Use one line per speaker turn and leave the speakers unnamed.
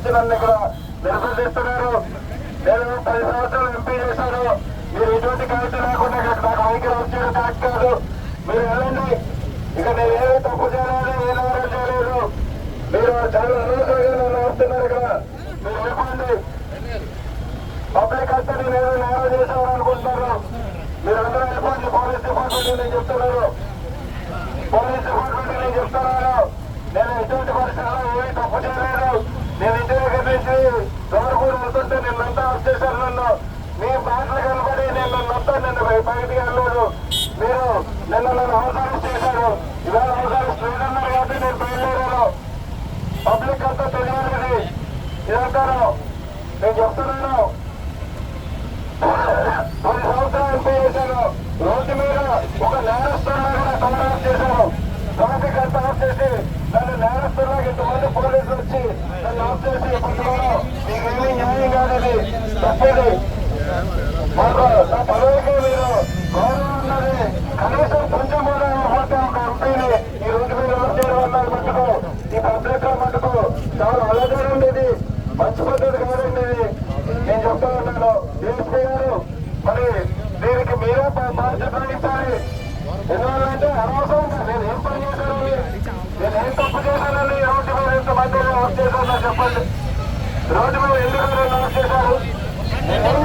వచ్చి నన్ను ఇక్కడ నేను పది సంవత్సరాలు ఎంపీ చేశాను. మీరు ఎటువంటి కాగితం లేకుండా నాకు వైఖరి వచ్చేది కరెక్ట్ కాదు. మీరు వెళ్ళండి. ఇక నేను ఏదో తప్పు చేయాలని ఏ నేరం చేయలేదు. మీరు చాలా అనవసరంగా నన్ను వస్తున్నారు ఇక్కడ. మీరు వెళ్ళిపోండి. పబ్లిక్ అంతా నేను నేరం చేశామని అనుకుంటున్నారు మీరు అందరూ వెళ్ళిపోండి. పోలీస్ డిపార్ట్మెంట్ నేను చెప్తున్నారు పోలీస్ డిపార్ట్మెంట్ నేను చెప్తున్నాను నేను ఎటువంటి పరిస్థితుల్లో ఏమీ తప్పు చేయలేదు నేను ఇంటి దగ్గర నుంచి డోర్ కూడా వెళ్తుంటే నిన్నంతా అరెస్ట్ నన్ను మీ మాటలు కనబడి నేను నన్నంతా నిన్ను బయటికి వెళ్ళలేదు. మీరు నిన్న నన్ను అవసరం చేశారు. ఇవాళ అవసరం లేదన్నారు కాబట్టి నేను బయలుదేరాను. పబ్లిక్ అంతా తెలియాలని ఇదంటాను నేను చెప్తున్నాను. పది సంవత్సరాలు ఎంపీ చేశాను. రోజు మీద ఒక నేరస్తులాగా కూడా ఆఫ్ చేశాను. ట్రాఫిక్ అంతా ఆఫ్ చేసి నన్ను నేరస్తులాగా ఇంతమంది పోలీసులు వచ్చి నన్ను ఆఫ్ చేసి పట్టుకోవడం మీకేమీ న్యాయం కాదు తప్పేది మాకు పదవికి మీరు గౌరవం ఉన్నది కనీసం కొంచెం కూడా పోతే ఒక ఎంపీని ఈ రోజు మీరు ఆఫ్ చేయడం వల్ల మటుకు. ఈ పబ్లిక్లో మటుకు చాలా అలజడండి ఇది మంచి పద్ధతి కాదండి ఇది. నేను చెప్తా ఉన్నాను. డిఎస్పీ గారు మరి దీనికి మీరే బాధ్యత వహించాలి ఎందువల్లంటే అనవసరంగా నేను ఏం పని చేశానని నేను ఏం తప్పు చేశానని రోడ్డు మీద ఎంత మంది ఆఫ్ చేశానో చెప్పండి. రోడ్డు మీద ఎందుకు చేశారు